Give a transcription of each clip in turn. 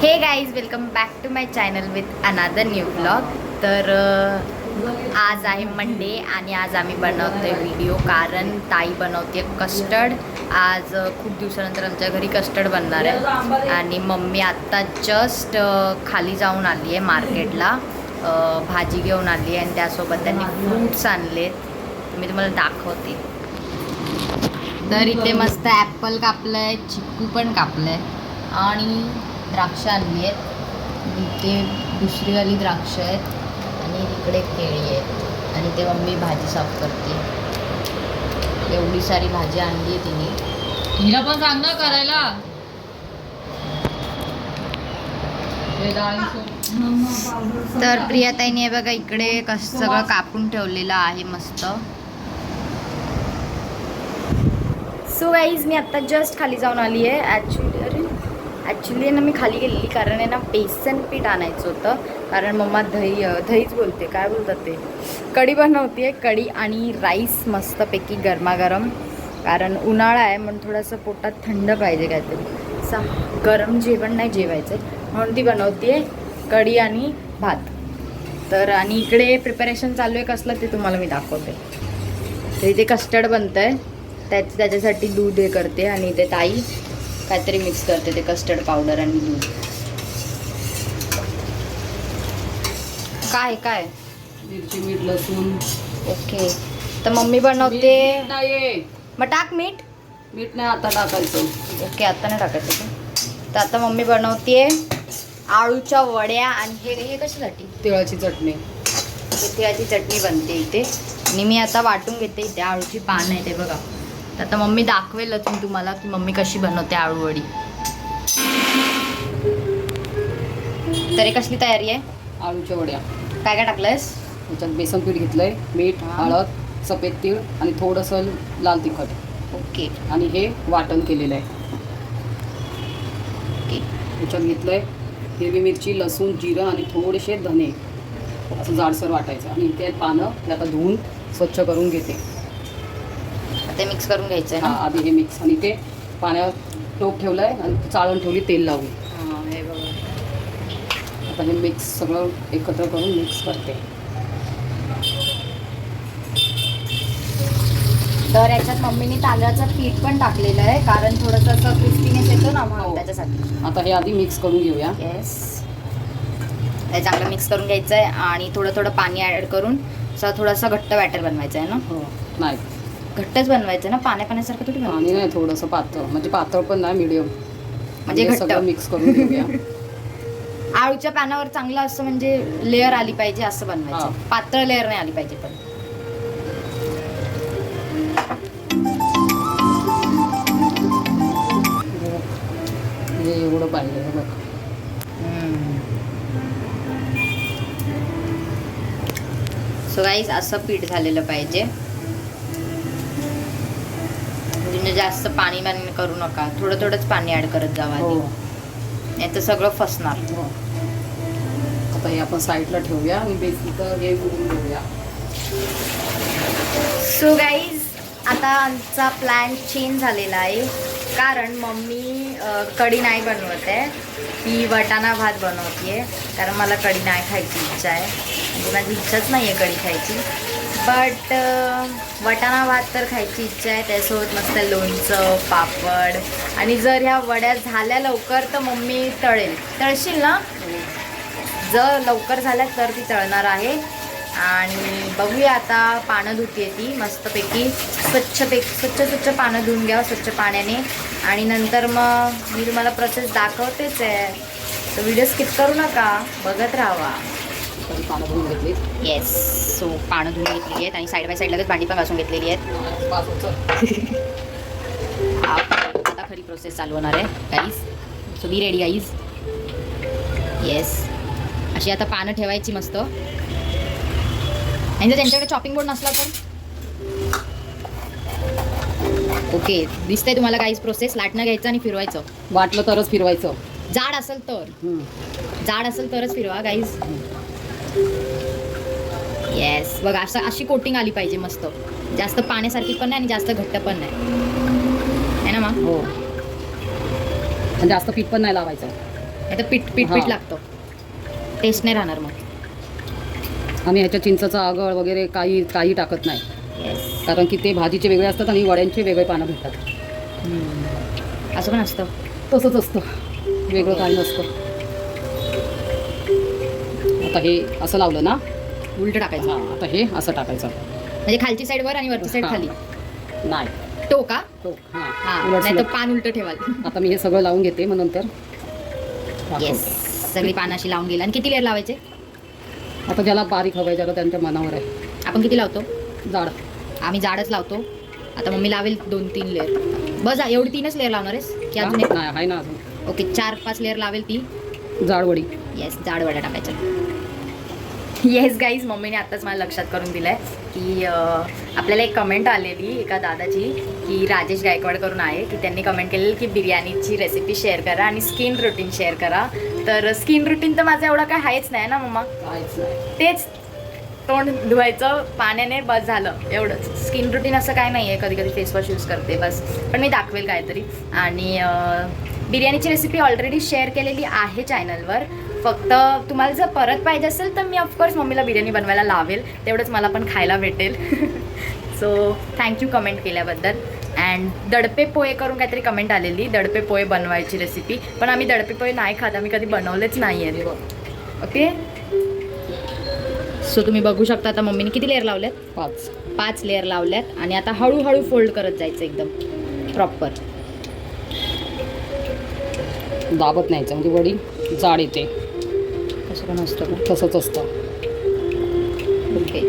Hey guys welcome back to my channel with another new blog तर आज आहे Monday आणि आज आम्ही बनवतोय व्हिडिओ कारण ताई बनवते कस्टर्ड आज खूप दिवसानंतर आमच्या घरी कस्टर्ड बनणार आहे. आणि मम्मी आत्ता जस्ट खाली जाऊन आली आहे मार्केटला. भाजी घेऊन आली आहे आणि त्यासोबत त्यांनी फ्रूट्स आणलेत. मी तुम्हाला दाखवते. तर इथे मस्त ॲपल कापलं आहे चिक्कू पण कापलं आहे आणि द्राक्ष आणली आहेत. इथे दुसरीवाली द्राक्ष आहेत आणि इकडे केळी आहेत. आणि ते मम्मी भाजी साफ करते. एवढी सारी भाजी आणली आहे तिने. हिला पण सांग ना करायला. हे तर प्रियाताईने हे बघा इकडे कस सगळं कापून ठेवलेलं आहे मस्त. सो गाईज मी आत्ता जस्ट खाली जाऊन आली आहे ॲक्च्युली ॲक्च्युली ना मी खाली गेलेली कारण आहे ना बेसन पीठ आणायचं होतं. कारण मम्मा दही दहीच बोलते. काय बोलतात ते? कढी बनवते. कढी आणि राईस मस्तपैकी गरमागरम. कारण उन्हाळा आहे म्हणून थोडंसं पोटात थंड पाहिजे काहीतरी. सा गरम जेवण नाही जेवायचं. म्हणून ती बनवते कढी आणि भात. तर आणि इकडे प्रिपरेशन चालू आहे. कसलं ते तुम्हाला मी दाखवते. तर इथे कस्टर्ड बनतं आहे त्याच त्याच्यासाठी दूध हे करते आणि ते ताई काहीतरी मिक्स करते ते कस्टर्ड पावडर आणि दूध. काय काय? मिरची मीठ लसूण. ओके. तर मम्मी बनवते मीठ नाही मग टाक मीठ. मीठ नाही आता टाकायचं. ओके आता नाही टाकायचं ते तर आता मम्मी बनवते आळूच्या वड्या आणि हे हे कशासाठी? तिळाची चटणी. तिळाची चटणी बनते इथे. आणि मी आता वाटून घेते इथे आळूची पान आहे ते बघा. तर आता मम्मी दाखवेलच मी तुम्हाला की मम्मी कशी बनवते आळू वडी तरी कसली तयारी आहे? आळूच्या वड्या. काय काय टाकलंयस? त्याच्यात बेसन पीठ घेतलंय मीठ. हळद सफेद तीळ आणि थोडंसं लाल तिखट. ओके. आणि हे वाटण केलेलं आहे. ओके. त्याच्यात घेतलंय हिरवी मिरची लसूण जिरं आणि थोडेसे धने. असं जाडसर वाटायचं. आणि ते पानं ते आता धुवून स्वच्छ करून घेते. ते मिक्स करून घ्यायचं आहे आधी हे मिक्स आणि ते पाण्यात टोप ठेवलंय आणि चाळण ठेवली तेल लावून. हा, बघा. आता हे मिक्स सगळं एकत्र करून मिक्स करते. तर याच्यात मम्मीने तांदळाचं पीठ पण टाकलेलं आहे कारण थोडंसं असं क्रिस्पीनेस येतो ना म्हणून हो. त्याच्यासाठी. आता हे आधी मिक्स करून घेऊया. येस हे चांगलं मिक्स करून घ्यायचं आहे आणि थोडं थोडं पाणी ॲड करून असं थोडंसं घट्ट बॅटर बनवायचं आहे ना? हो नाही. घट्टच बनवायचं ना? पाण्या पाण्यासारखं थोडी पाणी नाही थोडंसं पातळ. म्हणजे पातळ पण नाही मिडियम म्हणजे घट्ट. सगळं मिक्स करून घेऊया. आळूच्या पानावर चांगलं असं म्हणजे लेअर आली पाहिजे असं बनवायचं. पातळ लेअर नाही आली पाहिजे पण. एवढं पाहिजे बघ. सो गाईज असं पीठ झालेलं पाहिजे. म्हणजे जास्त पाणी पाणी करू नका. थोडं थोडंच पाणी ऍड करत जावा हो. नाही तर सगळं फसणार. हो. आता हे आपण साईडला ठेवूया आणि बेसिक हे करून घेऊया. सो गाईज आता आमचा प्लॅन चेंज झालेला आहे. कारण मम्मी अ, कढी नाही बनवत आहे. ती वटाणा भात बनवते कारण मला कढी नाही खायची इच्छा आहे. म्हणजे माझी इच्छाच नाही आहे कढी खायची. बट uh, वटाणा भात तर खायची इच्छा आहे त्यासोबत मस्त लोणचं पापड. आणि जर ह्या वड्या झाल्या लवकर तर मम्मी तळेल. तळशील ना? जर लवकर झाल्या तर ती तळणार आहे. आणि बघूया आता पानं धुते ती मस्तपैकी स्वच्छपैकी स्वच्छ स्वच्छ पानं धुवून घ्यावं स्वच्छ पाण्याने. आणि नंतर मग मी तुम्हाला प्रोसेस दाखवतेच आहे. तर व्हिडिओ स्किप करू नका बघत राहावा. तर पानं धुवून घेतली. येस सो पानं धुवून घेतलेली आहेत आणि साईड बाय साईड लगेच भांडी पण घासून घेतलेली आहेत. आता खरी प्रोसेस चालू होणार आहे guys so be ready guys yes अशी आता पानं ठेवायची मस्त. आणि जर त्यांच्याकडे चॉपिंग बोर्ड नसला तर? ओके दिसतंय तुम्हाला काहीच प्रोसेस लाटणं घ्यायचं आणि फिरवायचं. वाटलं तरच फिरवायचं. जाड असेल तर. जाड असेल तरच फिरवा गाईज येस बघा असं अशी कोटिंग आली पाहिजे मस्त. जास्त पाण्यासारखी पण नाही आणि जास्त घट्ट पण नाही. है ना मग हो. आणि जास्त पीठ पण नाही लावायचं. नाही तर पीठ पीठ पीठ हा. लागतं. टेस्ट नाही राहणार मग. आम्ही ह्याच्या चिंचाचं आगळ वगैरे काही काही टाकत नाही. येस कारण की ते भाजीचे वेगळे असतात आणि वड्यांचे वेगळे पानं भेटतात. असं पण असतं. तसंच असतं. वेगळं काही नसतं. आता हे असं लावलं ना उलट टाकायचं. हां. आता हे असं टाकायचं. म्हणजे खालची साईड वर आणि वरची साईड हा. खाली. नाही. तो का? तो हां. हा. उलट नाही तर. पान उलट ठेवाल. आता मी हे सगळं लावून घेते मग नंतर येस दाखवते. सगळी पानाशी लावून गेली. आणि किती लेअर लावायचे? आता ज्याला बारीक हवं आहे ज्याला त्यांच्या मनावर आहे. आपण किती लावतो? जाड. आम्ही जाडच लावतो. आता मम्मी लावेल दोन तीन लेअर बस आ, एवढी तीनच लेअर लावणार आहेस? की अजून नाही आहे ना अजून. ओके चार पाच लेअर लावेल ती. जाड वडी येस जाड वड्या टाकायच्या. येस गाईज मम्मीने आत्ताच मला लक्षात करून दिलं आहे की आपल्याला एक कमेंट आलेली एका दादाची की राजेश गायकवाड करून आहे की त्यांनी कमेंट केलेली की बिर्याणीची रेसिपी शेअर करा आणि स्किन रुटीन शेअर करा. तर स्किन रुटीन तर माझं एवढं काय आहेच नाही ना मम्मा? तेच तोंड धुवायचं पाण्याने बस झालं एवढंच. स्किन रुटीन असं काय नाही आहे कधी कधी फेसवॉश यूज करते बस. पण मी दाखवेल काहीतरी. आणि बिर्याणीची रेसिपी ऑलरेडी शेअर केलेली आहे चॅनलवर फक्त तुम्हाला जर परत पाहिजे असेल तर मी ऑफकोर्स मम्मीला बिर्याणी बनवायला लावेल. तेवढंच मला पण खायला भेटेल. सो थँक्यू कमेंट केल्याबद्दल. अँड दडपे पोहे करून काहीतरी कमेंट आलेली. दडपे पोहे बनवायची रेसिपी पण आम्ही दडपे पोहे नाही खात. आम्ही कधी बनवलेच नाही आहेत ओके सो तुम्ही बघू शकता आता मम्मीने किती लेअर लावल्यात? पाच. पाच लेअर लावल्यात. आणि आता हळूहळू फोल्ड करत जायचं एकदम. प्रॉपर दाबत न्यायचं म्हणजे वडी जाड येते. असतं का? तसंच असतं. ओके.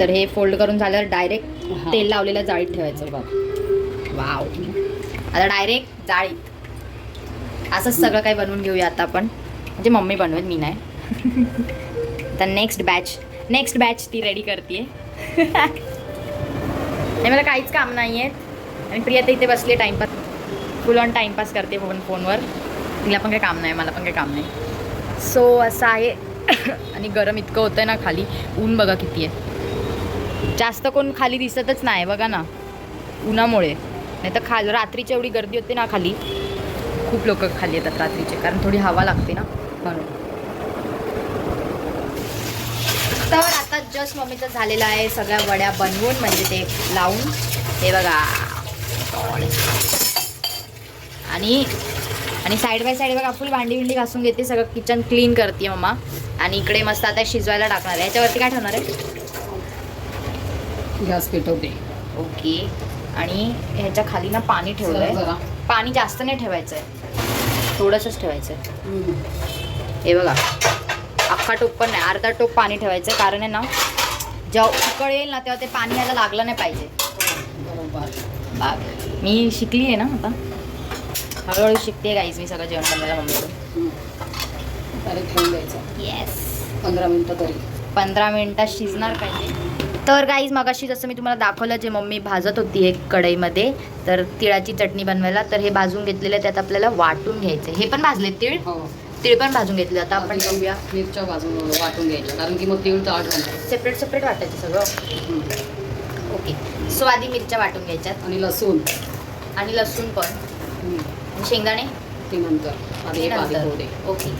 तर हे फोल्ड करून झाल्यावर डायरेक्ट. तेल लावलेलं जाळीत ठेवायचं बघ. वाव. आता डायरेक्ट जाळीत. असंच सगळं काही बनवून घेऊया आता आपण. म्हणजे मम्मी बनवेल मी नाही. तर नेक्स्ट बॅच नेक्स्ट बॅच ती रेडी करते नाही मला काहीच काम नाही आहेत आणि प्रिया तर इथे बसली टाईमपास फुल ऑन टाईमपास करते फोन फोनवर तिला पण काही काम नाही मला पण काही काम नाही. सो असं आहे. आणि गरम इतकं होतं आहे ना खाली. ऊन बघा किती आहे. जास्त कोण खाली दिसतच नाही बघा ना. उन्हामुळे. नाही तर खाल रात्रीची एवढी गर्दी होते ना खाली. खूप लोक खाली येतात रात्रीचे कारण थोडी हवा लागते ना म्हणून. तर आता जस्ट मम्मीचं झालेलं आहे सगळ्या वड्या बनवून म्हणजे ते लावून. हे बघा. आणि आणि साईड बाय साईड बघा फुल भांडी बिंडी घासून घेते सगळं किचन क्लीन करते मम्मा. आणि इकडे मस्त आता शिजवायला टाकणार आहे. याच्यावरती काय ठेवणार आहे? गॅस पेटवते. ओके. आणि ह्याच्या खाली ना पाणी ठेवलंय. जरा पाणी जास्त नाही ठेवायचं आहे थोडंसंच ठेवायचं आहे. हे बघा. अख्खा टोप पण नाही अर्धा टोप पाणी ठेवायचं कारण आहे ना जेव्हा उकळ येईल ना तेव्हा ते पाणी यायला लागलं नाही पाहिजे. मी शिकली आहे ना आता. हळूहळू शिकते गाईज मी सगळं जेवण बनवायला मम्मीकडून. डायरेक्ट द्यायचं. येस पंधरा मिनटं तरी. पंधरा मिनिटात शिजणार पाहिजे. तर गाईज मगाशी जसं मी तुम्हाला दाखवलं जे मम्मी भाजत होती एक कढईमध्ये तर तिळाची चटणी बनवायला तर हे भाजून घेतलेलं त्यात आपल्याला वाटून घ्यायचं हे पण भाजले तीळ? हो. तीळ पण भाजून घेतले आता आपण बघूया मिरच्या भाजून वाटून घ्यायच्या कारण की मग तीळ घालतो सेपरेट सेपरेट वाटायचं सगळं? ओके सो आधी मिरच्या वाटून घ्यायच्यात. आणि लसूण. आणि लसूण पण. शेंगदाणे? ते नंतर आधी बारीक होऊ दे ओके.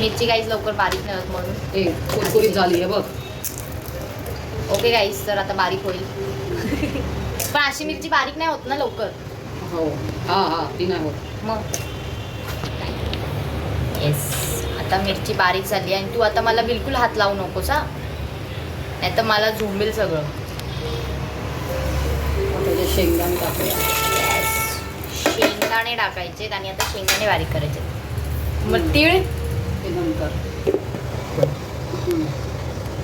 मिरची गाईज लवकर बारीक नाही होत म्हणून. ए कुरकुरीत झाली आहे बघ. ओके गाईज तर आता बारीक होईल. पण अशी मिरची बारीक नाही होत ना लवकर? हो. हा हा ती नाही होत. मग? येस आता मिरची बारीक झाली आणि तू आता मला बिलकुल हात लावू नकोस हा. नाही तर मला झोंबेल सगळं. शेंगदाणे टाकूया. शेंगदाणे टाकायचे आणि आता शेंगदाणे बारीक करायचे. मग तीळ? नंतर.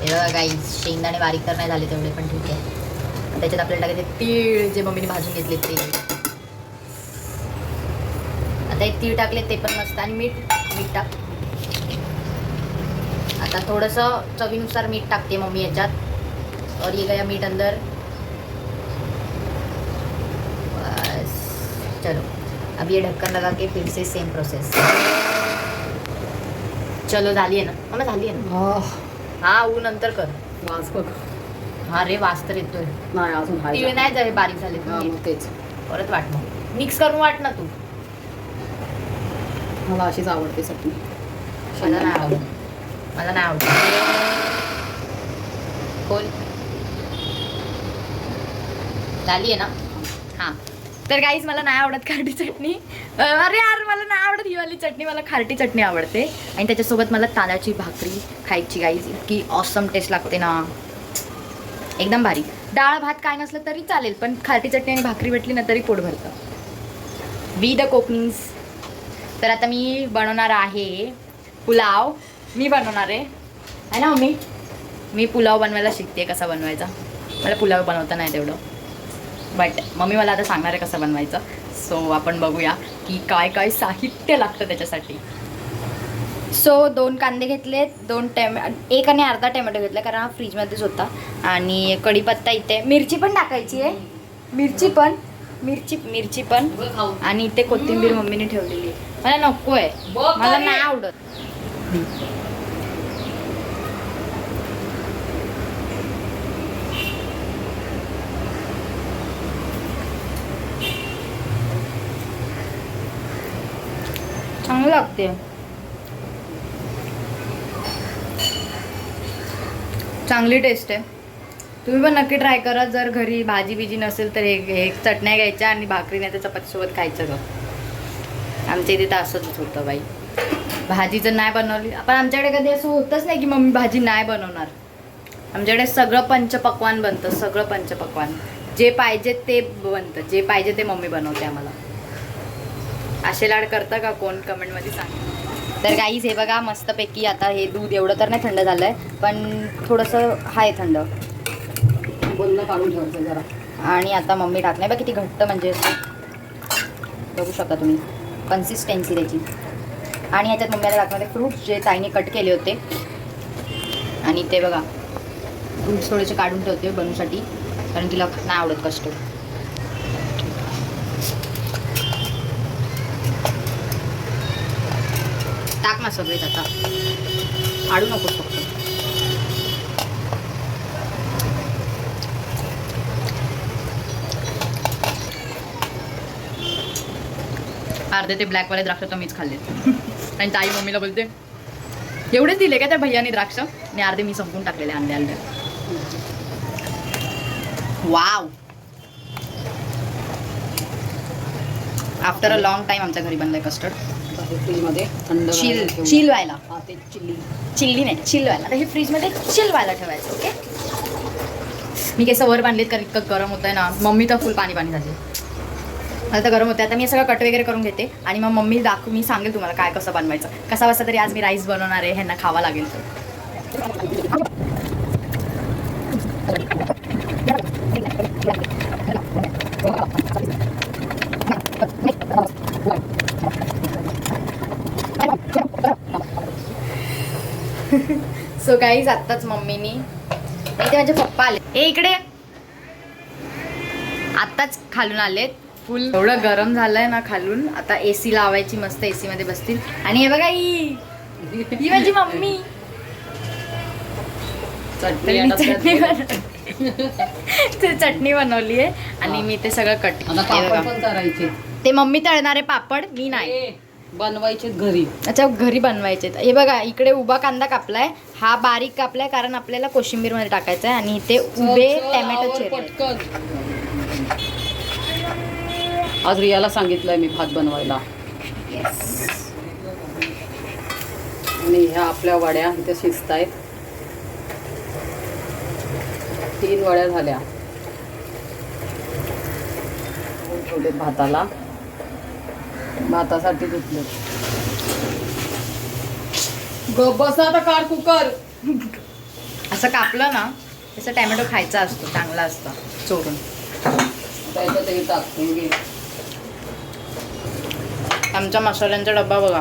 हे गाई शेंगदाणे बारीक तर नाही झाले तेवढे पण ठीक आहे. त्याच्यात आपल्याला टाकायचे तीळ जे मम्मीने भाजून घेतले ते. आता हे तीळ टाकले ते पण मस्त. आणि मीठ मीठ टाक. आता थोडंसं चवीनुसार मीठ टाकते मम्मी याच्यात. और ये गया मीठ अंदर. बस. चलो. अब ये ढक्कन लगा के फिर से सेम प्रोसेस चलो झाली आहे ना? मम्मा झाली आहे ना? हा ऊ नंतर कर. वास बघ. हा रे वास तर येतोय. नाही अजून तीळ नाही झाले बारीक झाले. तेच. परत वाट मग. मिक्स करून वाट ना तू. मला अशीच आवडते चटणी मला नाही आवडत. मला नाही आवडत. बोल झाली आहे ना? हां. तर काहीच मला नाही आवडत खारटी चटणी. अरे यार मला नाही आवडत ही वाली चटणी. मला खारटी चटणी आवडते. आणि त्याच्यासोबत मला तांदळाची भाकरी खायची गाईज इतकी ऑसम टेस्ट लागते ना. एकदम भारी. डाळ भात काय नसलं तरी चालेल पण खारटी चटणी आणि भाकरी भेटली ना तरी पोट भरतं. वी द कोकणीज तर आता मी बनवणार आहे पुलाव. मी बनवणार आहे. आहे ना मम्मी? मी पुलाव बनवायला शिकते कसा बनवायचा. मला पुलाव बनवता नाही तेवढं बट मम्मी मला आता सांगणार आहे कसं बनवायचं. सो आपण बघूया की काय काय साहित्य लागतं त्याच्यासाठी. सो दोन कांदे घेतलेत दोन टॅम एक आणि अर्धा टॅमॅटो घेतला कारण हा फ्रीजमध्येच होता. आणि कढीपत्ता इथे मिरची पण टाकायची आहे. मिरची पण मिरची मिरची पण. आणि इथे कोथिंबीर मम्मीने ठेवलेली. मला नको आहे मला. नाही आवडत. चांगलं लागते. चांगली टेस्ट आहे. तुम्ही पण नक्की ट्राय करा. जर घरी भाजी बिजी नसेल तर हे हे चटण्या घ्यायच्या आणि भाकरी नाही तर चपातीसोबत खायचं गं. आमच्या इथे तर असंच होतं बाई. भाजी जर नाही बनवली पण आमच्याकडे कधी असं होतंच नाही की मम्मी भाजी नाही बनवणार. आमच्याकडे सगळं पंचपक्वान बनतं सगळं पंचपक्वान. जे पाहिजे ते बनतं जे पाहिजे ते मम्मी बनवते आम्हाला. असे लाड करता का कोण कमेंटमध्ये सांग. तर गाईज हे बघा मस्तपैकी आता हे दूध एवढं तर नाही थंड झालं आहे पण थोडंसं आहे थंड. बंद काढून ठेवायचं जरा. आणि आता मम्मी टाकणे बघ किती घट्ट म्हणजे असं बघू शकता तुम्ही. कन्सिस्टन्सी त्याची. आणि ह्याच्यात मम्मीला टाकणार फ्रूट्स जे ताईने कट केले होते. आणि ते बघा. फ्रूट्स थोडेसे काढून ठेवते बनवूसाठी कारण तिला नाही आवडत कस्टर्ड सगळेच आता आडू नकोस फक्त. अर्धे ते ब्लॅकवाले द्राक्ष तर मीच खाल्ले. आणि ताई मम्मीला बोलते एवढेच दिले का त्या भैयानी द्राक्ष? आणि अर्धे मी संपून टाकलेले आणले आणले wow after a long time आमच्या घरी बनलंय कस्टर्ड आता हे फ्रीजमध्ये. थंड चिल. चिल व्हायला हा ते चिल्ली. चिल्ली नाही चिल व्हायला आता हे फ्रीजमध्ये चिल व्हायला ठेवायचं ओके? मी केस वर बांधलेत कारण इतकं गरम होत आहे ना. मम्मी तर फुल पाणी पाणी झाली तर गरम होतं आता मी सगळं कट वगैरे करून घेते आणि मग मम्मी दाखव मी सांगेल तुम्हाला काय कसं बनवायचं. कसा वाजता तरी आज मी राईस बनवणार आहे ह्यांना खावा लागेल तर. सो गाईज आत्ताच मम्मीनी इथे माझे पप्पा आले. ए इकडे. आत्ताच खालून आलेत. फुल एवढं गरम झालंय ना खालून. आता एसी लावायची मस्त एसी मध्ये बसतील. आणि हे बघा ही माझी मम्मी. चटणी बनवली. आहे आणि मी ते सगळं कट करायचे ते मम्मी तळणारे पापड मी नाही. बनवायचे घरी. अच्छा घरी बनवायचे हे बघा इकडे उभा कांदा कापलाय. हा बारीक कापलाय कारण आपल्याला कोशिंबीरमध्ये टाकायचा आहे आणि इथे उभे टॅमॅटो चिरले आज रियाला सांगितलंय मी भात बनवायला. आणि ह्या आपल्या वड्या इथे शिजत आहेत तीन वड्या झाल्या. भाताला. भातासाठी धुतले. बसा आता काढ कुकर. असं कापलं ना तसं टॅमॅटो खायचा असतो चांगला असतो चोरून. त्याच्यात हे टाक हे घे. आमचा मसाल्यांचा डब्बा बघा.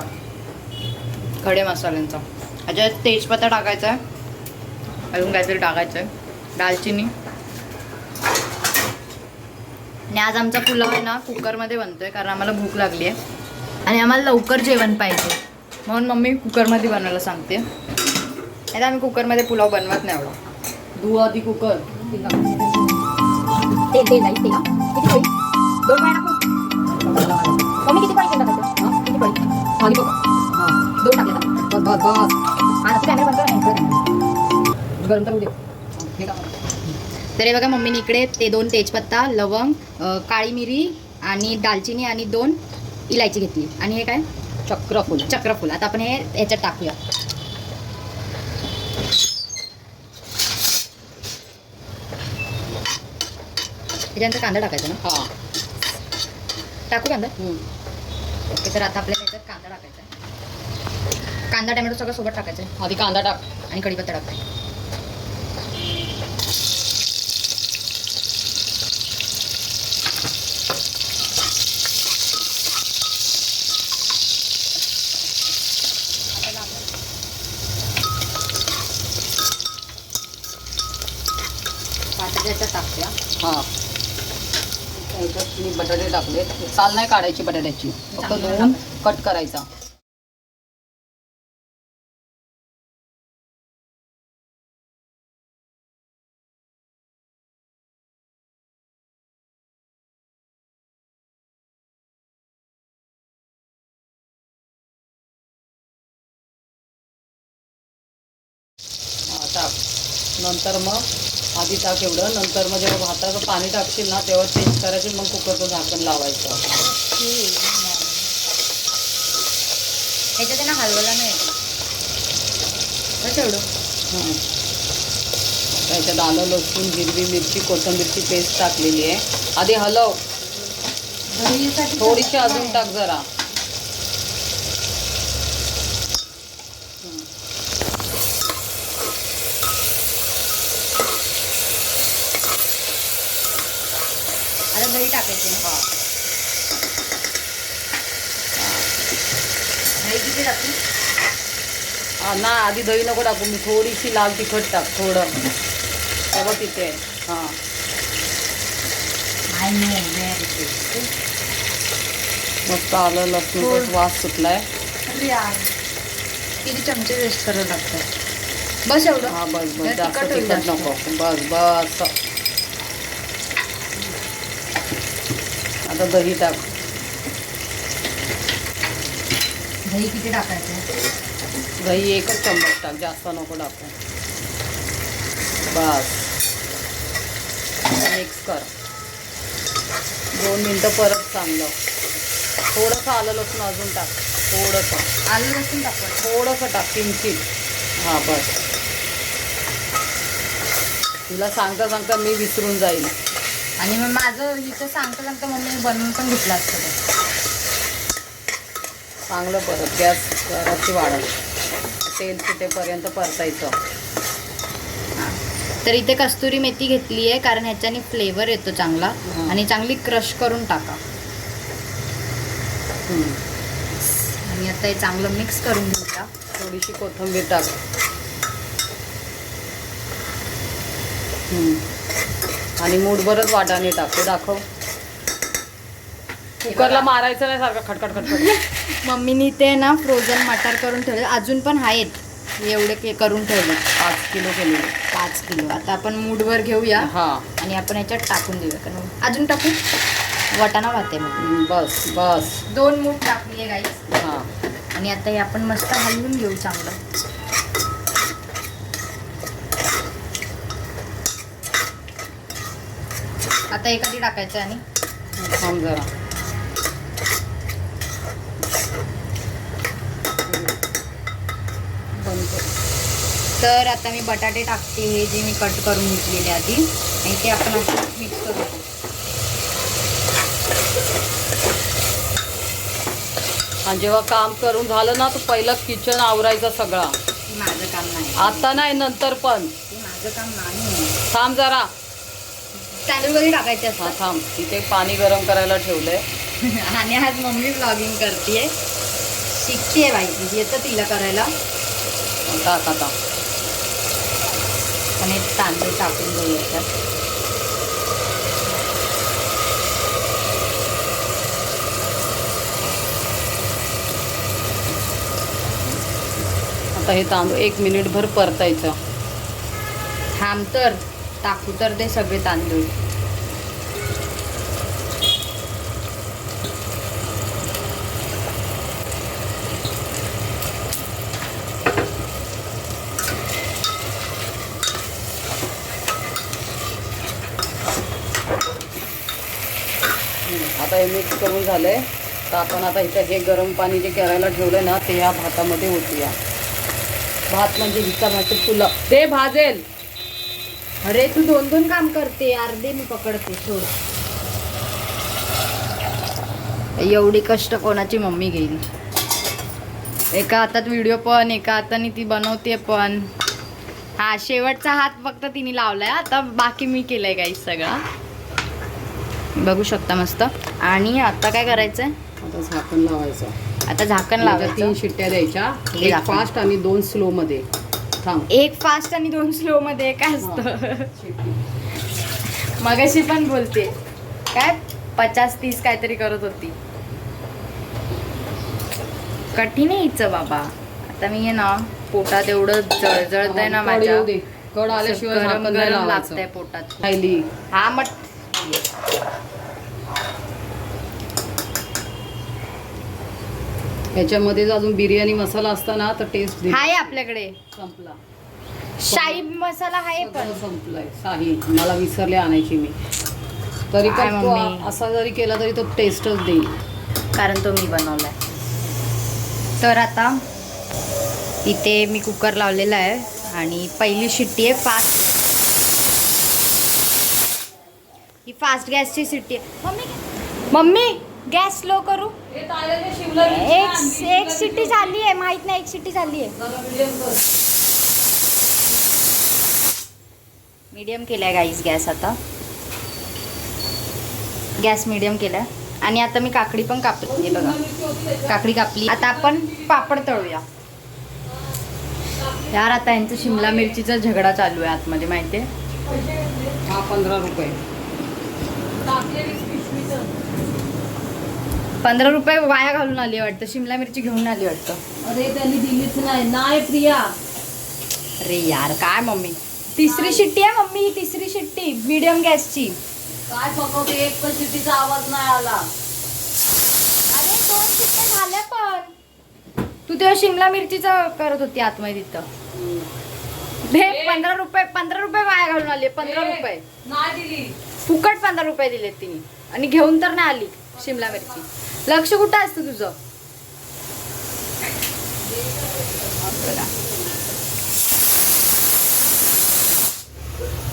खडे मसाल्यांचा. ह्याच्यात तेजपत्ता टाकायचा आहे अजून काहीतरी टाकायचं आहे दालचिनी. आणि आज आमचा पुलाव आहे ना कुकरमध्ये बनतोय कारण आम्हाला भूक लागली आहे आणि आम्हाला लवकर जेवण पाहिजे. म्हणून मम्मी कुकरमध्ये बनवायला सांगते. नाही तर आम्ही कुकरमध्ये पुलाव बनवत नाही एवढा. धुवा आधी कुकर. करा. गरम तर होऊ दे. हे का तर हे बघा मम्मीने इकडे ते दोन तेजपत्ता लवंग काळी मिरी आणि दालचिनी आणि दोन इलायची घेतली. आणि हे काय? चक्रफूल. चक्रफूल. आता आपण हे ह्याच्यात टाकूया. त्याच्यानंतर कांदा टाकायचा ना? हा. टाकू कांदा. ओके तर आता आपल्याला ह्याच्यात कांदा टाकायचा आहे. कांदा टॅमॅटो सगळं सोबत टाकायचं आहे. आधी कांदा टाक. आणि कढीपत्ता टाकायचा कांदा त्याच्यात टाकूया हा त्याच्यात मी बटाटे टाकले साल नाही काढायची बटाट्याची. फक्त धुवून कट करायचा. नंतर मग आधी टाक एवढं नंतर मग जेव्हा भाताचं पाणी टाकशील ना तेव्हा चेंज करायचे मग कुकरचं झाकण लावायचं. ह्याच्यात ना हलवला नाही एवढं हं. त्याच्यात आलं लसूण हिरवी मिरची कोथिंबीरची पेस्ट टाकलेली आहे. आधी हलव. थोडीशी अजून टाक जरा. दही टाकायचे. हा. दही किती टाकू? हा, ना आधी दही नको टाकू मी थोडीशी लाल तिखट टाक थोडं. तेव्हा तिथे. हां. मस्त आलं लसूण वास सुटलाय. किती चमचे वेस्ट करावं लागतात. बस एवढं. हा बस बस जास्त तिखट. नको. बस बस. आता दही टाक. दही किती टाकायचं? दही एकच चम्मच टाक जास्त नको टाकू. बस. मिक्स कर. दोन मिनटं परत चांगलं थोडंसं आलं लसूण अजून टाक. थोडंसं. आलू लसूण टाकायचं थोडंसं टाक किंचित. हां बस. तुला सांगता सांगता मी विसरून जाईल. आणि मग माझं इथं सांगता सांगता मम्मी बनवून पण घेतलं असतं. चांगलं परत गॅस जराशी वाढव तेल सुटेपर्यंत परतायचं तर इथे कस्तुरी मेथी घेतली आहे कारण ह्याच्याने फ्लेवर येतो चांगला. आणि चांगली क्रश करून टाका. आणि आता हे चांगलं मिक्स करून घेऊया थोडीशी कोथिंबीर टाक. आणि मूठभरच वाटाणे टाक ते दाखव. कुकरला मारायचं नाही सारखं खटखट खटखट. मम्मीनी ते ना फ्रोझन मटार करून ठेवले अजून पण आहेत. एवढे के करून ठेवले पाच किलो केलेले. पाच किलो. आता आपण मूडवर घेऊया. हा. आणि आपण ह्याच्यात टाकून देऊया. कारण अजून टाकू? वटाणा वाहते मग. बस बस. दोन मूठ टाकली आहे गाईस हा. आणि आता हे आपण मस्त हलवून घेऊ चांगलं. आता एखादी टाकायचं आणि थांब जरा. बंद. तर आता मी बटाटे टाकते हे जे मी कट करून घेतलेले आधी आणि ते आपण असं मिक्स करू. आणि जेव्हा काम करून झालं ना तर पहिलं किचन आवरायचं सगळा. माझं काम नाही. आता नाही नंतर पण. माझं काम नाही. थांब जरा. तांदूळ कधी टाकायचे हा असतात थांब. तिथे पाणी गरम करायला ठेवलंय. आणि आज मम्मी ब्लॉगिंग करते शिकते बाई. येतं तिला करायला. टाक आता हे तांदूळ टाकून घेऊ याच्यात आता हे तांदूळ एक मिनिटभर परतायचं. थांब तर. टाकू तर ते सगळे तांदूळ. आता हे मिक्स करून झालं आहे तर आपण आता इथं हे गरम पाणी जे करायला ठेवलं ना ते या भातामध्ये होतूया भात म्हणजे हिचा भात फुलं ते भाजेल. अरे तू दोन दोन काम करते अर्धे मी पकडते सोड. एवढी कष्ट कोणाची मम्मी घेईल? एका हातात व्हिडिओ पण एका हाताने ती बनवते पण. हा शेवटचा हात फक्त तिने लावलाय आता बाकी मी केलंय काही सगळा. बघू शकता मस्त. आणि आता काय करायचंय? आता झाकण लावायचं. आता झाकण लावायचं तीन शिट्ट्या द्यायच्या. एक. फास्ट आणि दोन स्लो मध्ये. थांब. एक फास्ट आणि दोन स्लो मध्ये काय असतं. मगाशी पण बोलते. काय? पचास तीस काहीतरी करत होती. कठीण आहे हिचं बाबा. आता मी आहे ना पोटात एवढं जळजळत आहे ना माझ्या. कड आल्याशिवाय. लागतंय पोटात. हा मग ह्याच्यामध्ये जर अजून बिर्याणी मसाला असता ना तर टेस्ट हाय आपल्याकडे. संपला. शाही मसाला आहे पण. सगळं संपलाय. साही मला विसरले आणायची मी. तरी काय पण तो मम्मी? असा जरी केला तरी तो टेस्टच देईल. कारण तो मी बनवलाय. तर आता इथे मी कुकर लावलेला आहे आणि पहिली शिट्टी आहे फास्ट ही फास्ट गॅसची शिट्टी आहे. Mummy mummy! गॅस स्लो करू. एक एक शिट्टी झाली आहे माहीत नाही एक शिट्टी झाली आहे. मीडियम केलाय गाईस गॅस आता. गॅस मीडियम केलाय. आणि आता मी काकडी पण कापली. बघा काकडी कापली. आता आपण पापड तळूया. यार आता यांचं शिमला मिरचीचा झगडा चालू आहे आतमध्ये माहितीये? हा पंधरा रुपये. पंधरा रुपये वाया घालून आली वाटतं. शिमला मिरची घेऊन आली वाटतं. अरे त्यांनी दिलीच नाही. नाही प्रिया. अरे यार काय मम्मी? तिसरी शिट्टी आहे मम्मी ही तिसरी शिट्टी मीडियम गॅसची काय पकवते एक पण शिट्टीचा आवाज नाही आला. अरे दोन शिट्ट्या झाल्या पण. तू तेव्हा शिमला मिरचीचा करत होती आतमध्ये तिथं. हे पंधरा रुपये पंधरा रुपये वाया घालून आली पंधरा रुपये. नाही दिली. फुकट पंधरा रुपये दिलेत तिने. आणि घेऊन तर नाही आली शिमला मिरची. लक्ष कुठं असतं तुझं.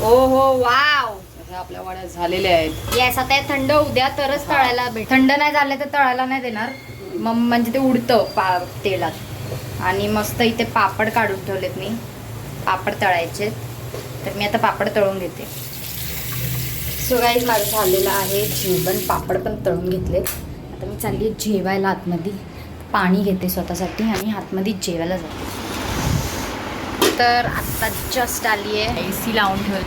ओ हो वाव आपल्या वाड्यात झालेले आहेत. येस आता हे थंड उद्या तरच तळायला भेट थंड नाही झालं तर तळायला नाही देणार. मग म्हणजे ते उडतं पा तेलात. आणि मस्त इथे पापड काढून ठेवलेत मी. पापड तळायचे. तर मी आता पापड तळून घेते. सो माझं झालेलं आहे जेवण. पापड पण तळून घेतले आता मी चालली आहे जेवायला आतमध्ये. पाणी घेते स्वतःसाठी आणि आतमध्ये जेवायला जाते. तर आत्ता जस्ट आली आहे. ए सी लावून ठेवली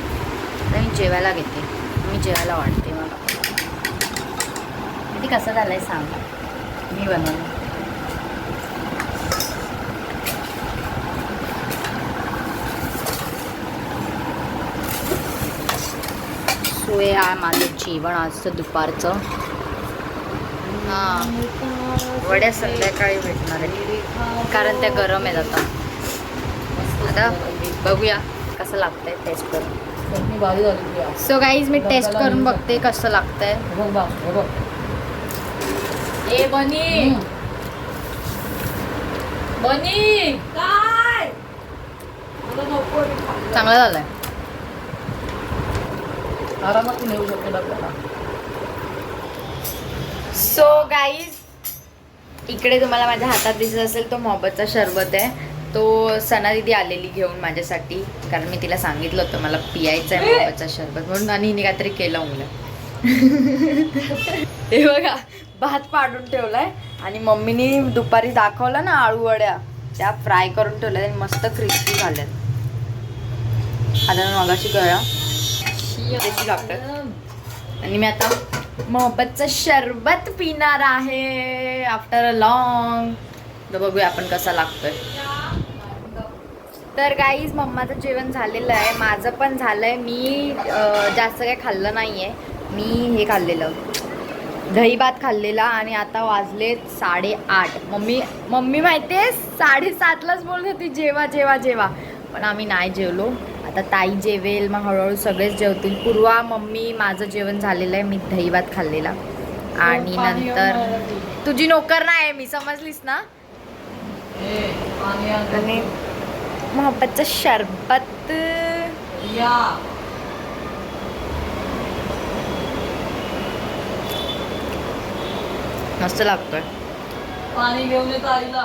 आता मी जेवायला घेते. मी जेवायला वाटते मला. किती कसं झालं आहे सांग. मी बनवलं. सो आहे माझं जेवण आजचं दुपारचं. हां. वड्या संध्याकाळी भेटणार आहे कारण त्या गरम आहेत आता. आता बघूया कसं लागतंय टेस्ट करून. सो गाईज मी टेस्ट करून बघते कसं लागतंय. ए बनी. बनी. काय. चांगलं झालंय. आरामात नेऊ शकतो डब्याला. सो गाईज इकडे तुम्हाला माझ्या हातात दिसत असेल तो मोहब्बतचा शरबत आहे. तो सना दिदी आलेली घेऊन माझ्यासाठी कारण मी तिला सांगितलं होतं मला पियायचं आहे मोहब्बतचा शरबत म्हणून आणि हिने काहीतरी केलं मुलं हे बघा भात पाडून ठेवलाय आणि मम्मीनी दुपारी दाखवलं ना आळू वड्या त्या फ्राय करून ठेवल्या आणि मस्त क्रिस्पी झाल्यात. आता मगाशी लागतात आणि मी आता मोहब्बतचं शरबत पिणार आहे आफ्टर अ लॉंग तर बघूया आपण कसा लागतोय. तर काहीच मम्माचं जेवण झालेलं आहे. माझं पण झालं आहे मी जास्त काही खाल्लं नाही आहे मी हे खाल्लेलं. दही भात खाल्लेला आणि आता वाजले साडेआठ. मम्मी मम्मी माहिती आहे साडेसातलाच बोलत होती जेवा जेवा जेवा. पण आम्ही नाही जेवलो. आता ताई जेवेल मग हळूहळू सगळेच जेवतील. पूर्वा मम्मी माझं जेवण झालेलं आहे मी दही भात खाल्लेला. आणि नंतर तुझी नोकर नाही मी समजलीस ना? आणि. मोहब्बतचं शरबत. मस्त लागतोय. पाणी घेऊन येतो आईला